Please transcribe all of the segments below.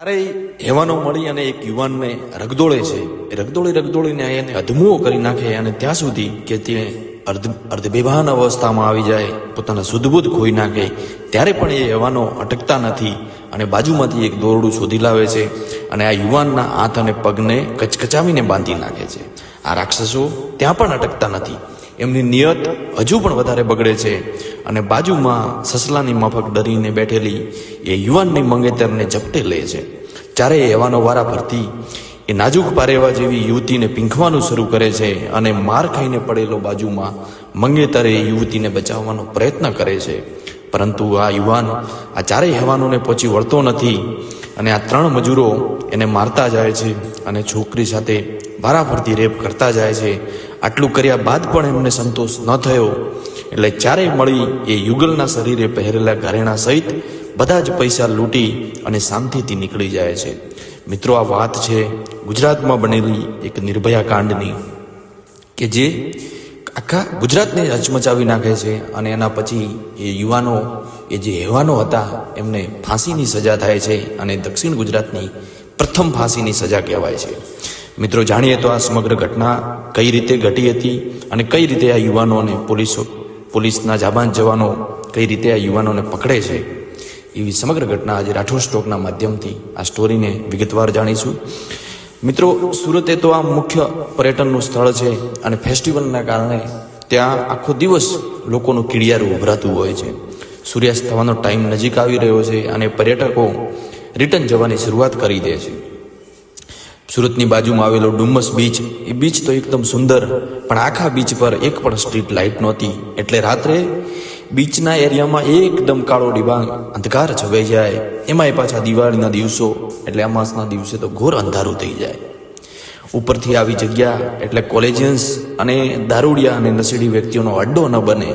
અરે હેવાનો મળી અને એક યુવાનને રગદોળે છે. એ રગદોળી રગદોળીને એને અધમુઓ કરી નાખે અને ત્યાં સુધી કે તે અર્ધ અર્ધબેભાન અવસ્થામાં આવી જાય, પોતાના સુદબુદ ખોઈ નાખે. ત્યારે પણ એ હેવાનો અટકતા નથી અને બાજુમાંથી એક દોરડું શોધી લાવે છે અને આ યુવાનના હાથ અને પગને કચકચાવીને બાંધી નાખે છે. આ રાક્ષસો ત્યાં પણ અટકતા નથી. એમની નિયત હજુ પણ વધારે બગડે છે અને બાજુમાં સસલાની માફક ડરીને બેઠેલી એ યુવાનની મંગેતરને ઝપટે લે છે. જ્યારે એવાનો વારા ફરતી એ નાજુક પારેવા જેવી યુવતીને પીંખવાનું શરૂ કરે છે અને માર ખાઈને પડેલો બાજુમાં મંગેતરે યુવતીને બચાવવાનો પ્રયત્ન કરે છે. પરંતુ આ યુવાન આ ચારેય હેવાનોને પહોંચી વળતો નથી અને આ ત્રણ મજૂરો એને મારતા જાય છે અને છોકરી સાથે વારાફરતી રેપ કરતા જાય છે. આટલું કર્યા બાદ પણ એમને સંતોષ ન થયો. એટલે ચારેય મળી એ યુગલના શરીરે પહેરેલા ઘરેણા સહિત બધા જ પૈસા લૂંટી અને શાંતિથી નીકળી જાય છે. મિત્રો, આ વાત છે ગુજરાતમાં બનેલી એક નિર્ભયા કાંડની કે જે આખા ગુજરાતને હચમચાવી નાખે છે અને એના પછી એ યુવાનો, એ જે હેવાનો હતા, એમને ફાંસીની સજા થાય છે અને દક્ષિણ ગુજરાતની પ્રથમ ફાંસીની સજા કહેવાય છે. મિત્રો, જાણીએ તો આ સમગ્ર ઘટના કઈ રીતે ઘટી હતી અને કઈ રીતે આ યુવાનોને પોલીસો, પોલીસના જાબાન જવાનો કઈ રીતે આ યુવાનોને પકડે છે, એવી સમગ્ર ઘટના આજે રાઠોડ સ્ટોકના માધ્યમથી આ સ્ટોરીને વિગતવાર જાણીશું. મિત્રો, સુરતે તો આ મુખ્ય પર્યટનનું સ્થળ છે અને ફેસ્ટિવલના કારણે ત્યાં આખો દિવસ લોકોનું કીડિયારું ઉભરાતું હોય છે. સૂર્યાસ્ત થવાનો ટાઈમ નજીક આવી રહ્યો છે અને પર્યટકો રિટર્ન જવાની શરૂઆત કરી દે છે. સુરતની બાજુમાં આવેલો ડુમ્મસ બીચ, એ બીચ તો એકદમ સુંદર, પણ આખા બીચ પર એક પણ સ્ટ્રીટ લાઇટ નહોતી. એટલે રાત્રે બીચના એરિયામાં એકદમ કાળો ડિબાંગ, અંધકાર છવાઈ જાય. એમાંય પાછા દિવાળીના દિવસો, એટલે અમાસના દિવસે તો ઘોર અંધારું થઈ જાય. ઉપરથી આવી જગ્યા, એટલે કોલેજિયન્સ અને દારૂડિયા અને નસીડી વ્યક્તિઓનો અડ્ડો ન બને.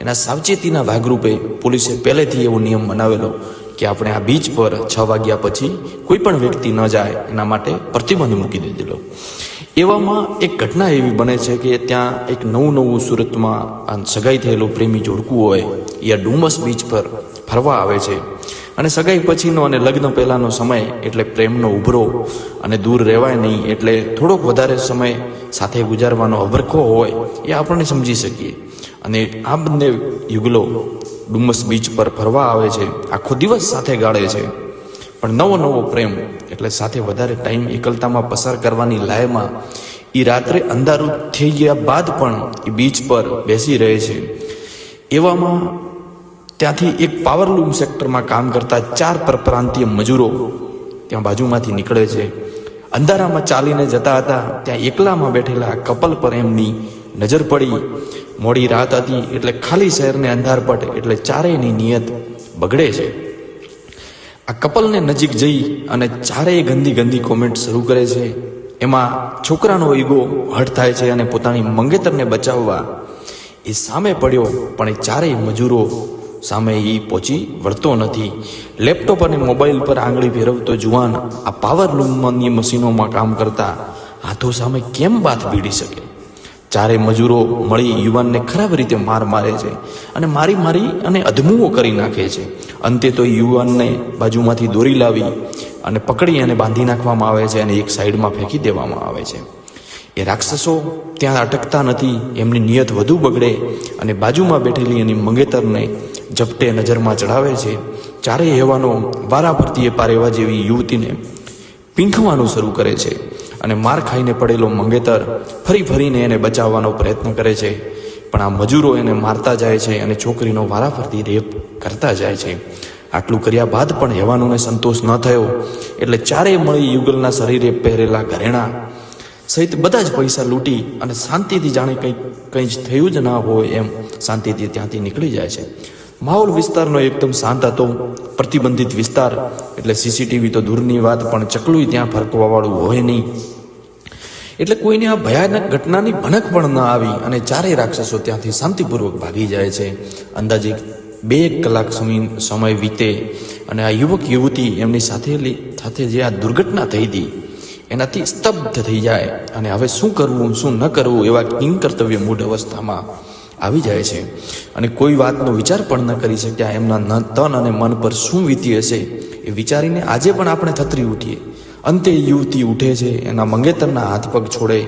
એના સાવચેતીના ભાગરૂપે પોલીસે પહેલેથી એવો નિયમ બનાવેલો કે આપણે આ બીચ પર છ વાગ્યા પછી કોઈ પણ વ્યક્તિ ન જાય, એના માટે પ્રતિબંધ મૂકી દીધેલો એવામાં એક ઘટના એવી બને છે કે ત્યાં એક નવું નવું સુરતમાં સગાઈ થયેલું પ્રેમી જોડકું હોય, એ ડુમસ બીચ પર ફરવા આવે છે. અને સગાઈ પછીનો અને લગ્ન પહેલાંનો સમય એટલે પ્રેમનો ઉભરો અને દૂર રહેવાય નહીં એટલે થોડોક વધારે સમય સાથે ગુજારવાનો અભરખો હોય, એ આપણને સમજી શકીએ. અને આ બંને યુગલો ડુમસ બીચ પર ફરવા આવે છે, આખો દિવસ સાથે ગાળે છે. પણ નવો નવો પ્રેમ, એટલે સાથે વધારે ટાઈમ એકલતામાં પસાર કરવાની લાયમાં એ રાત્રે અંધારું થઈ ગયા બાદ પણ એ બીચ પર બેસી રહે છે. એવામાં ત્યાંથી એક પાવરલૂમ સેક્ટરમાં કામ કરતા ચાર પરપ્રાંતીય મજૂરો ત્યાં બાજુમાંથી નીકળે છે. અંધારામાં ચાલીને જતા હતા, ત્યાં એકલામાં બેઠેલા કપલ પર એમની નજર પડી. મોડી રાત હતી એટલે ખાલી શહેરને અંધારપટ એટલે ચારેયની નિયત બગડે છે. આ કપલને નજીક જઈ અને ચારેય ગંદી ગંદી કોમેન્ટ શરૂ કરે છે. એમાં છોકરાનો ઈગો હટ થાય છે અને પોતાની મંગેતરને બચાવવા એ સામે પડ્યો, પણ એ ચારેય મજૂરો સામે એ પહોંચી વળતો નથી. લેપટોપ અને મોબાઈલ પર આંગળી ફેરવતો જુવાન આ પાવર લૂમની મશીનોમાં કામ કરતા હાથો સામે કેમ બાથ ભીડી શકે? ચારે મજૂરો મળી યુવાનને ખરાબ રીતે માર મારે છે અને મારી મારી અને અધમુઓ કરી નાખે છે. અંતે તો યુવાનને બાજુમાંથી દોરી લાવી અને પકડી અને બાંધી નાખવામાં આવે છે અને એક સાઈડમાં ફેંકી દેવામાં આવે છે. એ રાક્ષસો ત્યાં અટકતા નથી, એમની નિયત વધુ બગડે અને બાજુમાં બેઠેલી એની મંગેતરને ઝપટે નજરમાં ચડાવે છે. ચારેય હેવાનો વારાફરતી પારેવા જેવી યુવતીને પીંખવાનું શરૂ કરે છે. અને માર ખાઈને પડેલો મંગેતર ફરી ફરીને એને બચાવવાનો પ્રયત્ન કરે છે. પણ આ મજૂરો એને મારતા જાય છે અને છોકરીનો વારાફરતી રેપ કરતા જાય છે. આટલું કર્યા બાદ પણ હેવાનોને સંતોષ ન થયો. એટલે ચારેય મળી યુગલના શરીરે પહેરેલા ઘરેણા સહિત બધા જ પૈસા લૂંટી અને શાંતિથી જાણે કંઈ કંઈ જ થયું જ ના હોય એમ શાંતિથી ત્યાંથી નીકળી જાય છે. માહોલ વિસ્તારનો એકદમ શાંત હતો. પ્રતિબંધિત વિસ્તાર. એટલે સીસીટીવી તો દૂરની વાત, પણ ચકલું ત્યાં ફરકવાવાળું હોય નહીં. એટલે કોઈને આ ભયાનક ઘટનાની ભણક પણ ન આવી અને ચારેય રાક્ષસો ત્યાંથી શાંતિપૂર્વક ભાગી જાય છે. અંદાજે બે કલાક સમય સમય વીતે અને આ યુવક યુવતી એમની સાથે સાથે જે આ દુર્ઘટના થઈ હતી, એનાથી સ્તબ્ધ થઈ જાય અને હવે શું કરવું, શું ન કરવું એવા કિંગ કર્તવ્ય મૂઢ અવસ્થામાં આવી જાય છે. અને કોઈ વાતનો વિચાર પણ ન કરી શક્યા. એમના તન અને મન પર શું વીતી હશે એ વિચારીને આજે પણ આપણે થતરી ઉઠીએ. અંતે યુવતી ઉઠે છે, એના મંગેતરના હાથ પગ છોડે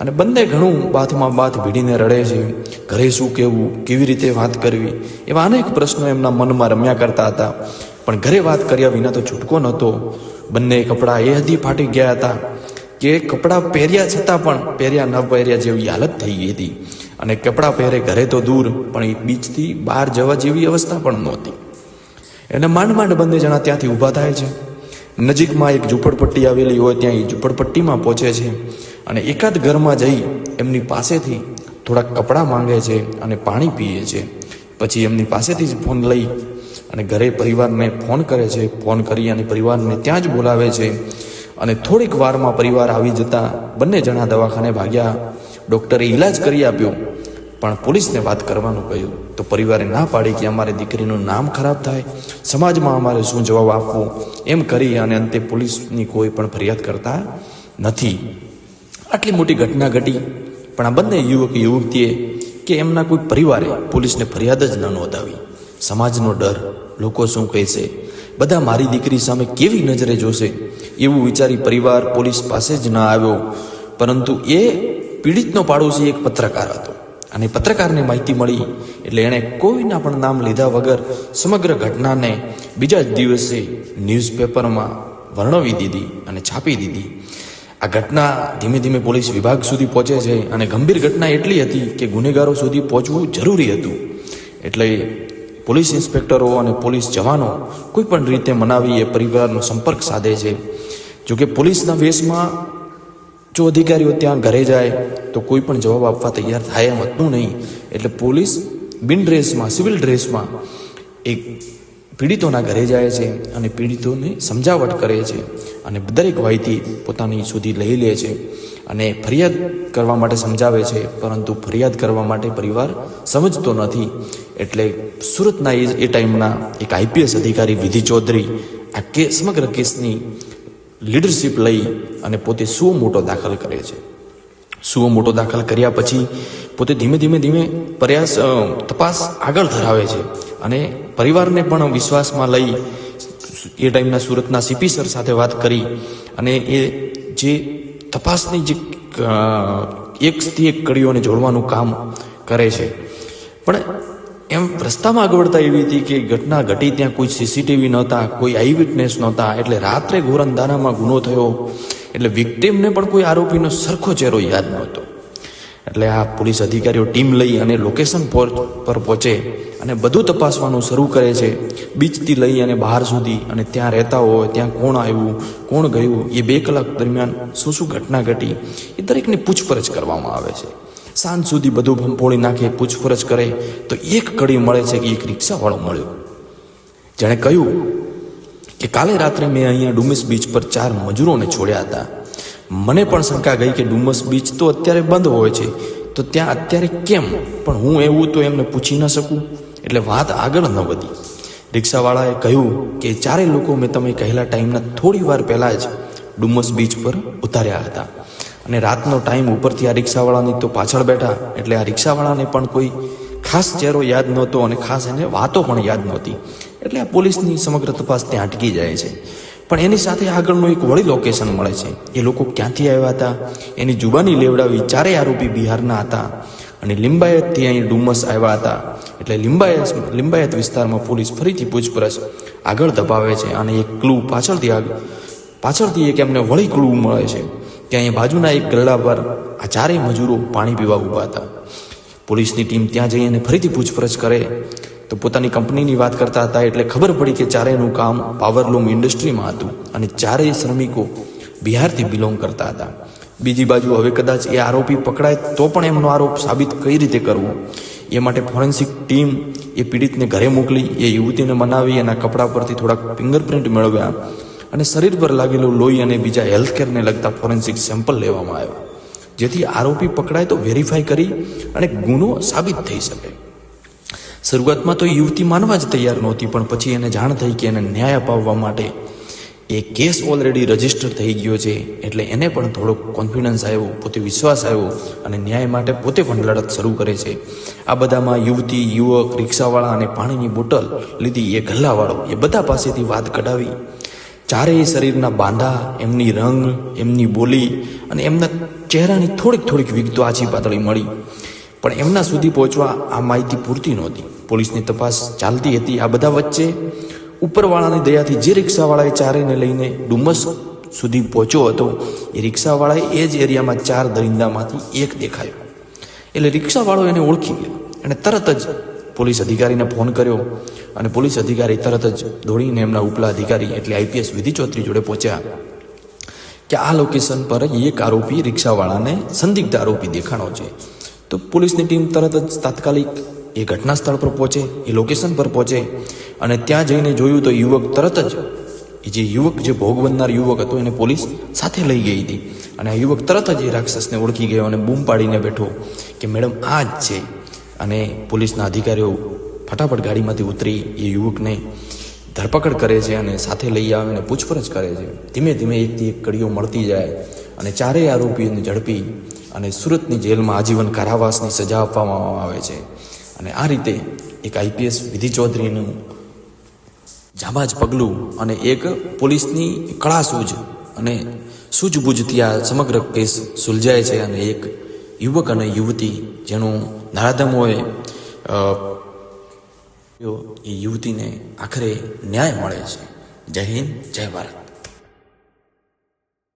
અને બંને ઘણું બાથમાં બાથ ભીડીને રડે છે. ઘરે શું કહેવું કેવી રીતે વાત કરવી? એવા અનેક પ્રશ્નો એમના મનમાં રમ્યા કરતા હતા. પણ ઘરે વાત કર્યા વિના તો છૂટકો નહોતો. બંને કપડાં એ હદી ફાટી ગયા હતા કે કપડાં પહેર્યા છતાં પણ પહેર્યા ન પહેર્યા જેવી હાલત થઈ ગઈ હતી. અને કપડાં પહેરે ઘરે તો દૂર, પણ એ બીચથી બહાર જવા જેવી અવસ્થા પણ નહોતી. એને માંડ માંડ બંને જણા ત્યાંથી ઊભા થાય છે. નજીકમાં એક ઝૂંપડપટ્ટી આવેલી હોય ત્યાં એ ઝૂંપડપટ્ટીમાં પહોંચે છે અને એકાદ ઘરમાં જઈ એમની પાસેથી થોડાક કપડાં માંગે છે અને પાણી પીએ છે. પછી એમની પાસેથી જ ફોન લઈ અને ઘરે પરિવારને ફોન કરે છે. ફોન કરી અને પરિવારને ત્યાં જ બોલાવે છે. અને થોડીક વારમાં પરિવાર આવી જતા બંને જણા દવાખાને ભાગ્યા. ડૉક્ટરે ઈલાજ કરી આપ્યો. પણ પોલીસને વાત કરવાનું કહ્યું. તો પરિવારે ના પાડી કે અમારે દીકરીનું નામ ખરાબ થાય. સમાજમાં અમારે શું જવાબ આપવો? એમ કરી અને અંતે પોલીસની કોઈ પણ ફરિયાદ કરતા નથી. આટલી મોટી ઘટના ઘટી. પણ આ બંને યુવક યુવતીએ કે એમના કોઈ પરિવારે પોલીસને ફરિયાદ જ ન નોંધાવી. સમાજનો ડર, લોકો શું કહેશે? બધા મારી દીકરી સામે કેવી નજરે જોશે? એવું વિચારી પરિવાર પોલીસ પાસે જ ન આવ્યો. પરંતુ એ પીડિતનો પાડોશી એક પત્રકાર હતો. અને પત્રકારને માહિતી મળી એટલે એણે કોઈના પણ નામ લીધા વગર સમગ્ર ઘટનાને બીજા જ દિવસે ન્યૂઝપેપરમાં વર્ણવી દીધી અને છાપી દીધી. આ ઘટના ધીમે ધીમે પોલીસ વિભાગ સુધી પહોંચે છે અને ગંભીર ઘટના એટલી હતી કે ગુનેગારો સુધી પહોંચવું જરૂરી હતું. એટલે પોલીસ ઇન્સ્પેક્ટરો અને પોલીસ જવાનો કોઈ પણ રીતે મનાવી એ પરિવારનો સંપર્ક સાધે છે. જોકે પોલીસના વેશમાં જો અધિકારીઓ ત્યાં ઘરે જાય, તો કોઈ પણ જવાબ આપવા તૈયાર થાય એમ હતું નહીં. એટલે પોલીસ બિન ડ્રેસમાં, સિવિલ ડ્રેસમાં એક પીડિતોના ઘરે જાય છે અને પીડિતોને સમજાવટ કરે છે અને દરેક માહિતી પોતાની સુધી લઈ લે છે અને ફરિયાદ કરવા માટે સમજાવે છે, પરંતુ ફરિયાદ કરવા માટે પરિવાર સમજતો નથી. એટલે સુરતના એ ટાઈમના એક આઈપીએસ અધિકારી વિધિ ચૌધરી આ કેસ સમગ્ર કેસની લીડરશિપ લઈ અને પોતે સુઓ મોટો દાખલ કરે છે. સુઓ મોટો દાખલ કર્યા પછી પોતે ધીમે ધીમે ધીમે પ્રયાસ તપાસ આગળ ધરાવે છે અને પરિવારને પણ વિશ્વાસમાં લઈ એ ટાઈમના સુરતના સીપી સર સાથે વાત કરી અને એ જે તપાસની જે એકથી એક કડીઓને જોડવાનું કામ કરે છે. પણ એમ રસ્તામાં અગવડતા એવી હતી કે ઘટના ઘટી ત્યાં કોઈ સીસીટીવી નહોતા, કોઈ આઈ નહોતા, એટલે રાત્રે ઘોર ગુનો થયો. એટલે વિક્ટિમને પણ કોઈ આરોપીનો સરખો ચહેરો યાદ નહોતો. એટલે આ પોલીસ અધિકારીઓ ટીમ લઈ અને લોકેશન પર પહોંચે અને બધું તપાસવાનું શરૂ કરે છે. બીચથી લઈ અને બહાર સુધી અને ત્યાં રહેતા હોય, ત્યાં કોણ આવ્યું, કોણ ગયું, એ બે કલાક દરમિયાન શું શું ઘટના ઘટી, એ દરેકની પૂછપરછ કરવામાં આવે છે. સાંજ સુધી બધું ભંપોળી નાખે, પૂછપરછ કરે, તો એક કડી મળે છે કે એક રિક્ષાવાળો મળ્યો. જેણે કહ્યું કે કાલે રાત્રે મેં અહીંયા ડુમસ બીચ પર ચાર મજૂરોને છોડ્યા હતા. મને પણ શંકા ગઈ કે ડુમસ બીચ તો અત્યારે બંધ હોય છે. તો ત્યાં અત્યારે કેમ? પણ હું એવું તો એમને પૂછી ન શકું. એટલે વાત આગળ ન વધી. રિક્ષાવાળાએ કહ્યું કે ચારે લોકો મેં તમે કહેલા ટાઈમના થોડી વાર પહેલાં જ ડુમસ બીચ પર ઉતાર્યા હતા. અને રાતનો ટાઈમ ઉપરથી આ રિક્ષાવાળાની તો પાછળ બેઠા. એટલે આ રિક્ષાવાળાને પણ કોઈ ખાસ ચહેરો યાદ નહોતો અને ખાસ એને વાતો પણ યાદ નહોતી. એટલે પોલીસની સમગ્ર તપાસ ત્યાં અટકી જાય છે. પણ એની સાથે આગળનું એક વળી લોકેશન મળે છે. એ લોકો ક્યાંથી આવ્યા હતા? એની જુબાની લેવડાવી ચારેય આરોપી બિહારના હતા. અને લિંબાયતથી અહીં ડુમસ આવ્યા હતા. એટલે લિંબાયત લિંબાયત વિસ્તારમાં પોલીસ ફરીથી પૂછપરછ આગળ દબાવે છે અને એક ક્લુ પાછળથી આગળ પાછળથી એક એમને વળી ક્લુ મળે છે કે અહીં બાજુના એક ગરડા પર આ ચારેય મજૂરો પાણી પીવા ઊભા હતા. પોલીસની ટીમ ત્યાં જઈ અને ફરીથી પૂછપરછ કરે તો પોતાની કંપનીની વાત કરતા હતા એટલે ખબર પડી કે ચારેયનું કામ પાવરલૂમ ઇન્ડસ્ટ્રીમાં હતું અને ચારેય શ્રમિકો બિહારથી બિલોંગ કરતા હતા. બીજી બાજુ હવે કદાચ એ આરોપી પકડાય તો પણ એમનો આરોપ સાબિત કઈ રીતે કરવો? એ માટે ફોરેન્સિક ટીમ એ પીડિતને ઘરે મોકલી, એ યુવતીને મનાવી, એના કપડા પરથી થોડાક ફિંગરપ્રિન્ટ મેળવ્યા અને શરીર પર લાગેલું લોહી અને બીજા હેલ્થકેરને લગતા ફોરેન્સિક સેમ્પલ લેવામાં આવ્યો. જેથી આરોપી પકડાય તો વેરીફાઈ કરી અને ગુનો સાબિત થઈ શકે. શરૂઆતમાં તો યુવતી માનવા જ તૈયાર નહોતી, પણ પછી એને જાણ થઈ કે એને ન્યાય અપાવવા માટે એ કેસ ઓલરેડી રજિસ્ટર થઈ ગયો છે, એટલે એને પણ થોડોક કોન્ફિડન્સ આવ્યો, પોતે વિશ્વાસ આવ્યો અને ન્યાય માટે પોતે પણ લડત શરૂ કરે છે. આ બધામાં યુવતી, યુવક, રિક્ષાવાળા અને પાણીની બોટલ લીધી, એ ગલ્લાવાળો, એ બધા પાસેથી વાત કઢાવી. ચારેય શરીરના બાંધા, એમની રંગ, એમની બોલી અને એમના ચહેરાની થોડીક થોડીક વિગતો આછી પાતળી મળી. પણ એમના સુધી પહોંચવા આ માહિતી પૂરતી નહોતી. પોલીસની તપાસ ચાલતી હતી આ બધા વચ્ચે. ઉપરવાળાની દયાથી જે રિક્ષાવાળાએ ચારેને લઈને ડુમસ સુધી પહોંચ્યો હતો, એ રિક્ષાવાળાએ એ જ એરિયામાં ચાર દરિંદામાંથી એક દેખાયો. એટલે રિક્ષાવાળો એને ઓળખી ગયો અને તરત જ પોલીસ અધિકારીને ફોન કર્યો અને પોલીસ અધિકારી તરત જ દોડીને એમના ઉપલા અધિકારી એટલે આઈપીએસ વિધિ ચૌધરી જોડે પહોંચ્યા કે આ લોકેશન પર એક આરોપી રિક્ષાવાળાને સંદિગ્ધ આરોપી દેખાણો છે. તો પોલીસની ટીમ તરત જ તાત્કાલિક એ ઘટના સ્થળ પર પહોંચે, એ લોકેશન પર પહોંચે અને ત્યાં જઈને જોયું તો યુવક તરત જ એ જે યુવક, જે ભોગ બનનાર યુવક હતો એને પોલીસ સાથે લઈ ગઈ હતી. અને આ યુવક તરત જ એ રાક્ષસને ઓળખી ગયો અને બૂમ પાડીને બેઠો કે, મેડમ, આ જ છે. અને પોલીસના અધિકારીઓ ફટાફટ ગાડીમાંથી ઉતરી એ યુવકને ધરપકડ કરે છે અને સાથે લઈ આવે અને પૂછપરછ કરે છે. ધીમે ધીમે એકથી એક કડીઓ મળતી જાય અને ચારેય આરોપીઓને ઝડપી અને સુરતની જેલમાં આજીવન કારાવાસની સજા આપવામાં આવે છે. અને આ રીતે એક આઈપીએસ વિધિ ચૌધરીનું જાબાજ પગલું અને એક પોલીસની કળા સૂઝ અને સૂઝબૂઝથી આ સમગ્ર કેસ સુલઝાય છે અને એક યુવક અને યુવતી જેનું નરાધમોએ એ યુવતીને આખરે ન્યાય મળે છે. જય હિન્દ, જય ભારત.